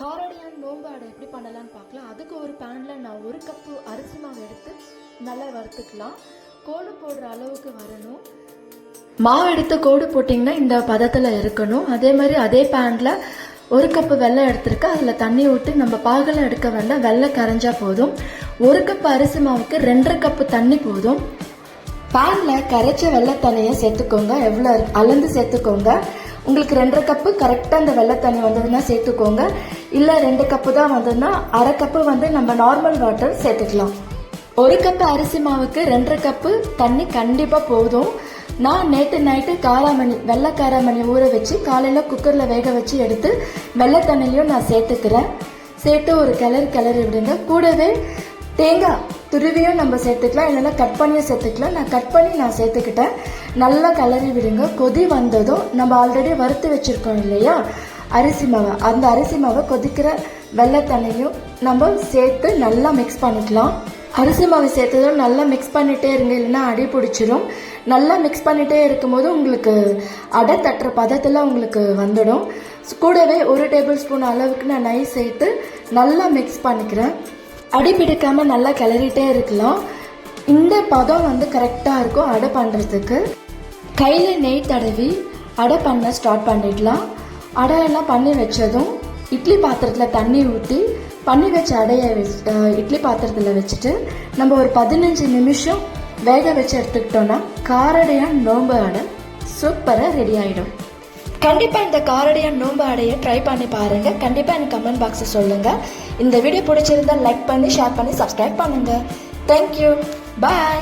காரடியான் நோம்பு அடை எப்படி பண்ணலாம்னு பார்க்கலாம். அதுக்கு ஒரு பேனில் நான் ஒரு கப்பு அரிசி மாவு எடுத்து நல்லா வறுத்துக்கலாம். கோடு போடுற அளவுக்கு வரணும். மாவு எடுத்து கோடு போட்டிங்கன்னா இந்த பதத்தில் இருக்கணும். அதே மாதிரி அதே பேனில் ஒரு கப்பு வெள்ளம் எடுத்துருக்கு. அதில் தண்ணி ஊற்றி நம்ம பாகெல்லாம் எடுக்க வேண்டாம். வெள்ளம் கரைஞ்சா போதும். ஒரு கப்பு அரிசி மாவுக்கு ரெண்டரை கப்பு தண்ணி போதும். பேனில் கரைச்ச வெள்ளை தண்ணியை சேர்த்துக்கோங்க. எவ்வளோ அளந்து சேர்த்துக்கோங்க. உங்களுக்கு ரெண்டரை கப்பு கரெக்டாக அந்த வெள்ளை தண்ணி வந்ததுன்னா சேர்த்துக்கோங்க. இல்லை ரெண்டு கப்பு தான் வந்ததுன்னா அரை கப்பு வந்து நம்ம நார்மல் வாட்டர் சேர்த்துக்கலாம். ஒரு கப்பு அரிசி மாவுக்கு ரெண்டரை கப்பு தண்ணி கண்டிப்பாக போதும். நான் நேற்று நைட்டு காராமணி வெள்ளை காராமணி ஊற வச்சு காலையில் குக்கரில் வேக வச்சு எடுத்து வெள்ளை தண்ணிலையும் நான் சேர்த்துக்கிறேன். சேர்த்து ஒரு கிளறி கிளறி விடுங்க. கூடவே தேங்காய் துருவியும் நம்ம சேர்த்துக்கலாம் இல்லைன்னா கட் பண்ணியும் சேர்த்துக்கலாம். நான் கட் பண்ணி நான் சேர்த்துக்கிட்டேன். நல்லா கலரி விடுங்க. கொதி வந்ததும் நம்ம ஆல்ரெடி வறுத்து வச்சுருக்கோம் இல்லையா? அரிசி மாவை. அந்த அரிசி மாவை கொதிக்கிற வெள்ளை தண்ணியும் நம்ம சேர்த்து நல்லா மிக்ஸ் பண்ணிக்கலாம். அரிசி மாவு சேர்த்ததும் நல்லா மிக்ஸ் பண்ணிகிட்டே இருங்க இல்லைன்னா அடி பிடிச்சிரும். நல்லா மிக்ஸ் பண்ணிகிட்டே இருக்கும்போது உங்களுக்கு அடை தட்டுற பதத்தில் உங்களுக்கு வந்துடும். கூடவே ஒரு டேபிள் ஸ்பூன் அளவுக்கு நான் நெய் சேர்த்து நல்லா மிக்ஸ் பண்ணிக்கிறேன். அடி நல்லா கிளறிட்டே இருக்கலாம். இந்த பதம் வந்து கரெக்டாக இருக்கும் அடை பண்ணுறதுக்கு கையில் நெய் தடவி அடை பண்ண ஸ்டார்ட் பண்ணிடலாம். அடையெல்லாம் பண்ணி வச்சதும் இட்லி பாத்திரத்தில் தண்ணி ஊற்றி பண்ணி வச்ச அடையை வச்சு இட்லி பாத்திரத்தில் வச்சுட்டு நம்ம ஒரு பதினஞ்சு நிமிஷம் வேக வச்சு எடுத்துக்கிட்டோன்னா காரடையாக நோம்பு அடை சூப்பராக ரெடி ஆகிடும் கண்டிப்பாக இந்த காரடியாக நோம்பு அடைய ட்ரை பண்ணி பாருங்கள் கண்டிப்பாக எனக்கு கமெண்ட் பாக்ஸை சொல்லுங்கள் இந்த வீடியோ பிடிச்சிருந்தா லைக் பண்ணி ஷேர் பண்ணி சப்ஸ்கிரைப் பண்ணுங்கள் தேங்க்யூ பாய்